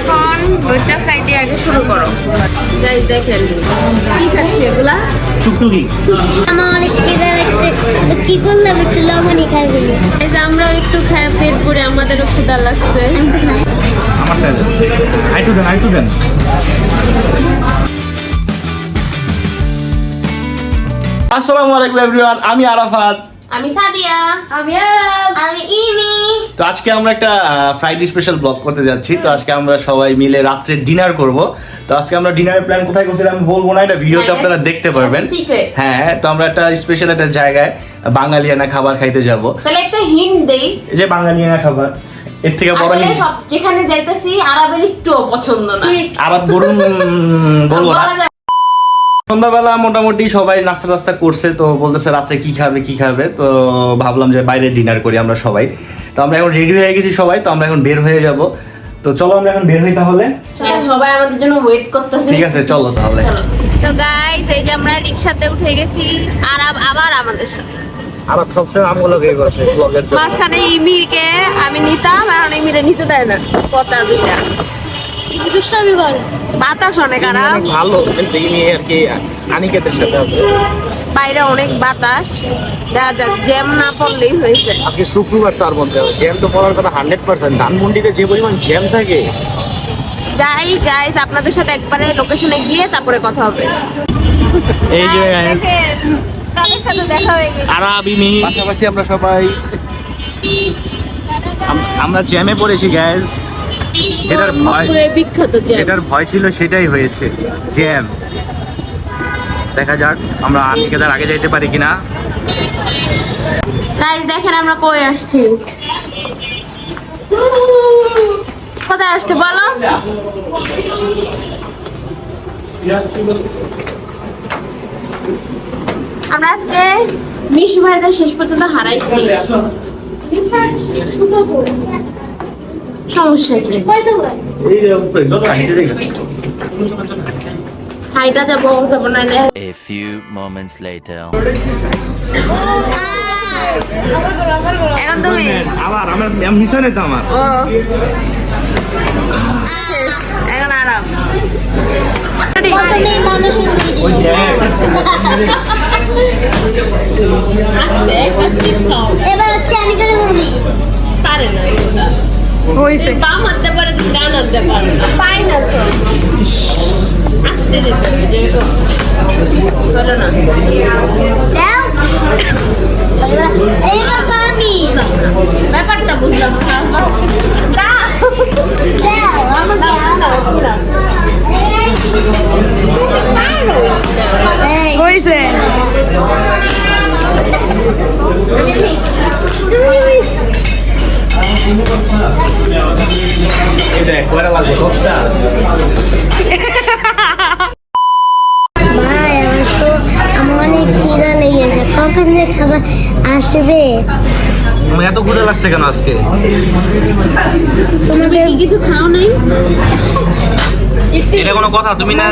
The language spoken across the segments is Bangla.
এখন দুইটা ফ্রাই দিয়ে আগে শুরু করো। গাইস দেখেন কি খাচ্ছি এগুলা? টুকটুকি। আমার অনেক খিদে লাগছে। তো কি করলাম? একটু লবণই খাই ফেলি এই যে আমরা একটু খাই পেট পুরে আমাদেরও ক্ষুধা লাগছে। আমার চাই আইটু দেন আইটু দেন। আসসালামু আলাইকুম এভরিওয়ান আমি আরাফাত। আমি সাদিয়া। আমি আরাম। আমি ইমি। তো আজকে আমরা একটা ফ্রাইডে স্পেশাল ব্লগ করতে যাচ্ছি। তো আজকে আমরা সবাই মিলে রাত্রে ডিনার করব। তো আজকে আমরা ডিনারের প্ল্যান কোথায় করছিলাম বলব না এটা ভিডিওতে হ্যাঁ, আপনারা দেখতে পারবেন। হ্যাঁ তো আমরা একটা স্পেশাল একটা জায়গায় বাঙালিয়ানা খাবার খাইতে যাব। তাহলে একটা হিন্ট দেই। যে বাঙালিয়ানা খাবার এর থেকে বড় হিন্ট সব যেখানে যাইতেছি আরবের একটুও পছন্দ না। আবার বলুন বলব না। সন্ধ্যাবেলা মোটামুটি সবাই নাস্তা টাস্তা করছে তো বলতেছে রাত্রে কি খাবে কি খাবে? তো ভাবলাম যে বাইরে ডিনার করি আমরা সবাই। তো আমরা এখন রেডি হয়ে গেছি সবাই তো আমরা এখন বের হয়ে যাব। তো চলো আমরা এখন বের হই তাহলে। সবাই আমাদের জন্য ওয়েট করতেছে। ঠিক আছে চলো তাহলে। তো গাইস এই যে আমরা রিক্সাতে উঠে গেছি আর আব- আবার আমাদের সাথে। আর সবসময় আমগুলো গে করছে ব্লগের জন্য। মাঝখানে ইমিরকে আমি নিতাম এখন ইমিরে নিতে দেয় না পচা দুইটা। দুষ্টামি করে? বাতাস অনেক আরাম ভালো কিন্তু ইনি আর কি আনিকেতের সাথে আছে। বাইরে অনেক বাতাস। দেখা যাক জ্যাম না পড়লেই হয়েছে। আজকে শুক্রবার তার মধ্যে জ্যাম তো পড়ার কথা হান্ড্রেড পার্সেন্ট। ধানমন্ডিতে যে পরিমাণ জ্যাম থাকে। যাই গাইস আপনাদের সাথে একবারে লোকেশনে গিয়ে তারপরে কথা হবে। এই যে তাদের সাথে দেখা হয়ে গেছে? আরাবিমি পাশাপাশি আমরা সবাই আমরা জ্যামে পড়েছি গ্যাস এটার ভয় বিখ্যাত এটার ভয় ছিল সেটাই হয়েছে জ্যাম দেখা যাক আমরা আনিকেদার আগে যাইতে পারি কিনা। গাইস দেখেন আমরা কই আসছি। কোথায় আসছে বলো? আমরা আজকে মিশু ভাইদের শেষ পর্যন্ত হারাইছি। সমস্যা কি? হাইটা যাব যাব না রে। A few moments later. এখন তুমি আবার আমার মিশনে তো আমার। এখন আরাম। প্রথমে মানুষ ওই জ্যাম এবার হচ্ছে মুড়ি পারে না হয়েছে বাম হাতে পারে ডান হাতে পারে না পাই না তো আসতে দিতে হবে, যেরকম না। এটা একবারে লাগবে দশটা আমার অনেক খিদা লেগেছে। কখন যে খাবার আসবে? আমার এত ক্ষুদা লাগছে কেন আজকে? তোমাদের কিছু খাও নাই? এটা কোনো কথা? তুমি না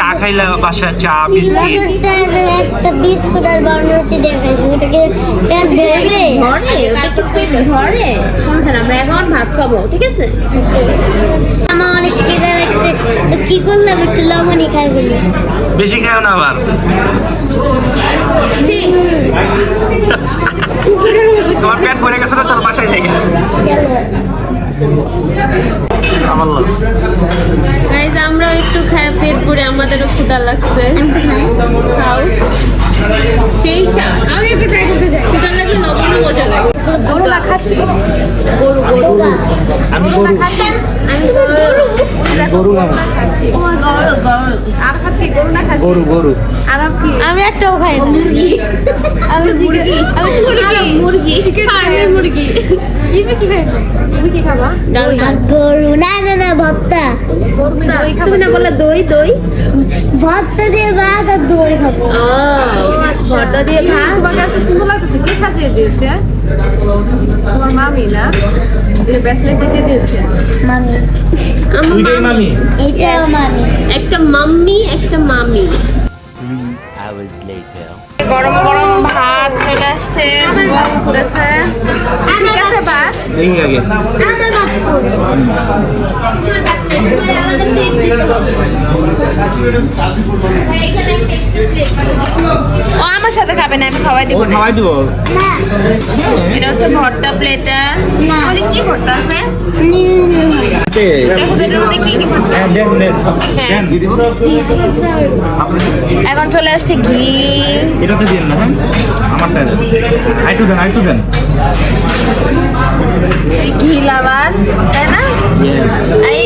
চা খাইলা বাসায় চা বিস্কিট? একটা একটা বিস্কুট আর বাউন্ডারি দেখাইছি ওটাকে পেট ভরবে ঘরে ওটা ঘরে? সমস্যা না আমরা এখন ভাত খাব ঠিক আছে? আমার অনেক খিদা লাগছে। তো কি করলাম? একটু লবণই খাই ফেলি বেশি খাও না আবার। তোমার প্যান্ট পরে গেছে চল বাসায় থেকে গাইজ আমরা একটু খায়, পেট পুরে আমাদেরও ক্ষুধা লাগছে। খাও। সেই চা আমি একটু ট্রাই করতে চাই ক্ষুধা লাগলে নতুন মজা লাগে। গরু না খাসি? গরু গরু। আমি গরু। গরু। গরু না ও গরু গরু। আর খাত কি? গরু না খাসি? গরু গরু। আরাম কি? আমি একটাও খাই মুরগি। আমি মুরগি। আমি মুরগি। মুরগি। মুরগি। ইমি কি খাইবে? ইমি কি খাবা? গরু। না না না ভর্তা। তুমি দই না বললে দই দই? ভর্তা দিয়ে ভাত আর দই খাব। ভর্তা দিয়ে ভাত? তোমাকে এত সুন্দর লাগতেছে। কে সাজিয়ে দিয়েছে? তোমার মামি না? এই ব্রেসলেটটা কে দিয়েছে? মামি। আমার মামি। এইটাও মামি। একটা মাম্মি একটা মামি। Three hours later. গরম গরম হলে আসছে বলতেছে। ঠিক আছে বা? এই আগে। ও আমার সাথে খাবে না আমি খাওয়াই দিব খাওয়াই দিব। এটা হচ্ছে ভর্তা প্লেটার না। আমাদের কি ভর্তা আছে? এখন চলে আসছে ঘি। এটাতে দিন না হ্যাঁ? আমারটা দেন আইটু দেন আইটু দেন ঘি লাভার তাই না?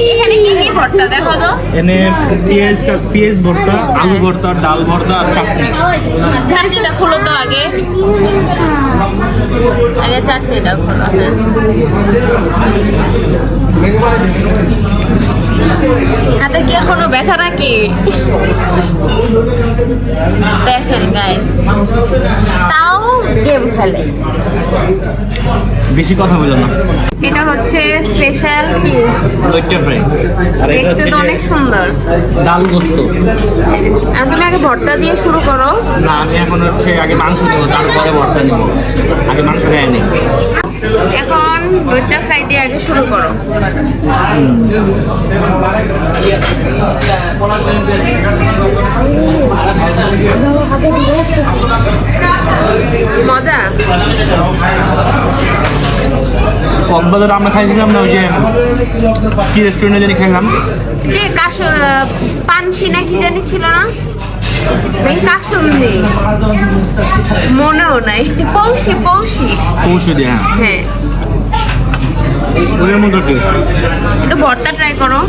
এখানে কি কি ভর্তা দেখো তো? এনে পেঁয়াজ পেঁয়াজ ভর্তা আলু ভর্তা ডাল ভর্তা আর চাটনি। চাটনিটা খোলো তো আগে। আগে চাটনিটা খোলো হ্যাঁ। হাতে কি এখনও ব্যথা নাকি? দেখেন গাইস তাও গেম খেলে। বেশি কথা বলো না। এটা হচ্ছে স্পেশাল কি? লইট্টা ফ্রাই আর এটা হচ্ছে অনেক সুন্দর। ডাল গোস্ত। আর তুমি আগে ভর্তা দিয়ে শুরু করো। না আমি এখন হচ্ছে আগে মাংস দেবো তারপরে ভর্তা নেব। আগে মাংস খাই নেই। এখন দুইটা আগে শুরু করো। মজা? কক্সবাজারে আমরা খাইছিলাম না ওই যে কি রেস্টুরেন্টে জানি খাইলাম। যে কাশ পানসি না কি জানি ছিল না? নাকি কাসুন্দি মনেও নাই। পৌষি। পৌষি দিয়ে হ্যাঁ। হ্যাঁ। ওদের মতো টেস্ট একটু ভর্তা ট্রাই করো।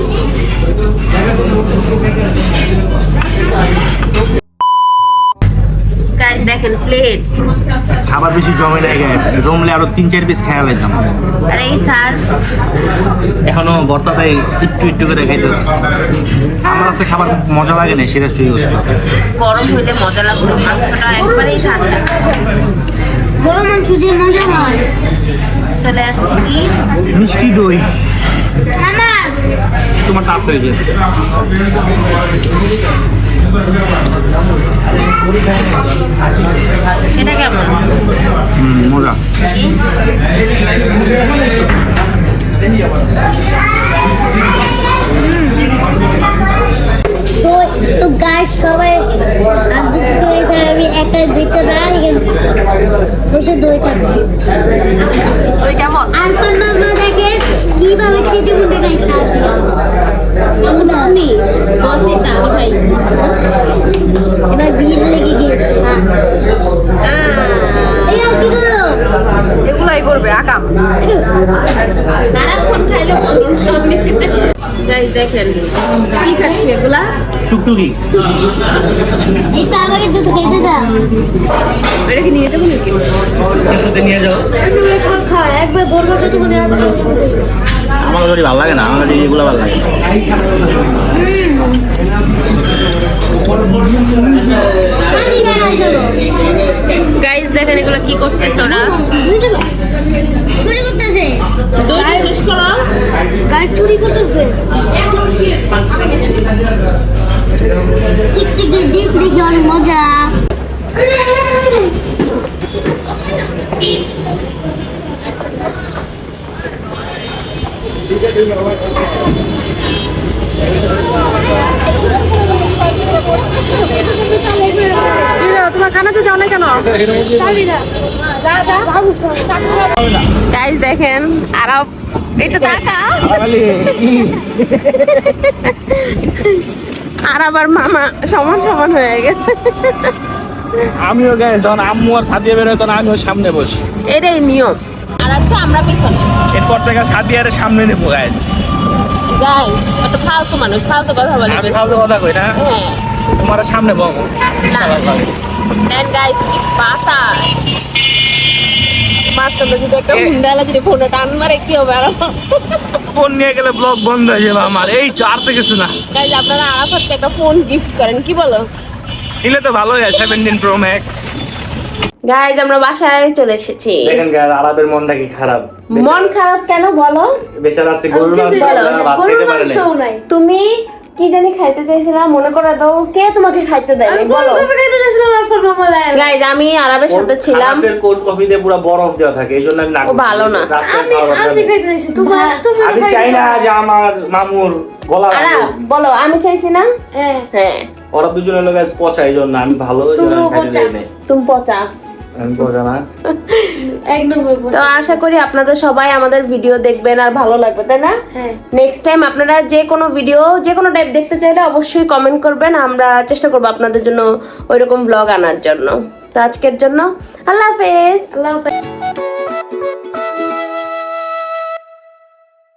গাইস দেখেন প্লেট খাবার বেশি জমে লেগে গেছে। জমলে আরও তিন চার পিস খেয়া লাইতাম আর এই স্যার এখনও ভর্তাটাই একটু একটু করে খাইতে আমার কাছে খাবার মজা লাগে না সেটা গরম হইলে মজা লাগবে মাংসটা একবারেই ঠান্ডা গরম মাংস যে মজা হয়। চলে আসছে। মিষ্টি দই। তোমার টাচ হয়ে গেছে এটা কেমন? হুম, মজা। তো তো গাছ সবাই আমি একাই বেঁচে না এখানে বসে দই খাচ্ছি। ওই কেমন? মামা দেখেন কীভাবে চেটে মুটে খাইছে আর দিয়ে। আমি বসে তা আমি খাই। এবার ভিড় লেগে গিয়েছে এই আর এগুলাই করবে আকাম। সারাক্ষণ খাইলে গাইস দেখেন কি খাচ্ছি এগুলা? টুকটুকি। এই তরকারি দুধ খেতে দাও। এটা কি নিয়ে যাব নাকি? নিয়ে যাও। খা একবার বলব মনে হবে আমার যদি ভালো লাগে না আমার এগুলো ভালো লাগে গাইস দেখেন এগুলো কি করতেছে ওরা। চুরি করতেছে চুরি করতেছে। মজা তোমার যাও না কেন? দেখেন আর এটা টাকা আর আবার মামা সমান সমান হয়ে গেছে। আমিও গায়ে যখন আম্মু আর সাদিয়া বেরোয় তখন আমিও সামনে বসি। এটাই নিয়ম। আর আমরা পিছনে। এরপর থেকে সাদিয়ারে সামনে নেব গায়ে গাইস একটা ফালতু মানুষ ফালতু কথা বলে আমি ফালতু কথা কই না? হ্যাঁ। তোমার সামনে বক দেন গাইস কি পাতা। মাঝখান যদি একটা হুন্ডালা যদি ফোনে টান মারে কি হবে আর? ফোন নিয়ে গেলে ব্লগ বন্ধ হয়ে যাবে আমার। এই তো আর তো কিছু না। গাইস আপনারা আরাফাতকে একটা ফোন গিফট করেন কি বলো? দিলে তো ভালোই হয় সেভেন্টিন প্রো ম্যাক্স গাইজ আমরা বাসায় চলে এসেছি। দেখেন গায়ে আরবের মনটা কি খারাপ? মন খারাপ কেন বলো? বেচারা আছে গরুর মাংস তুমি কি জানি খাইতে চাইছিলাম মনে করে দাও কে তোমাকে খাইতে দেয় নাই? বলো। গাইজ আমি আরবের সাথে ছিলাম। কোল্ড কফিতে পুরো বরফ দেওয়া থাকে এই জন্য আমি না ভালো না। রাত্রে খাওয়া দাওয়া নেই। আমি চাই না যে আমার মামুর গলা আরা বলো আমি চাইছি না? হ্যাঁ। হ্যাঁ। ওরা দুজনের লোক পচা এই জন্য আমি ভালো খাইতে নাই। তুমি পচা। আমি তো আশা করি আপনাদের সবাই আমাদের ভিডিও দেখবেন আর ভালো লাগবে তাই না? হ্যাঁ। নেক্সট টাইম আপনারা যে কোনো ভিডিও যে কোনো টাইপ দেখতে চাইলে অবশ্যই কমেন্ট করবেন আমরা চেষ্টা করব আপনাদের জন্য ওইরকম ব্লগ আনার জন্য। তো আজকের জন্য আল্লাহ হাফেজ। আল্লাহ হাফেজ।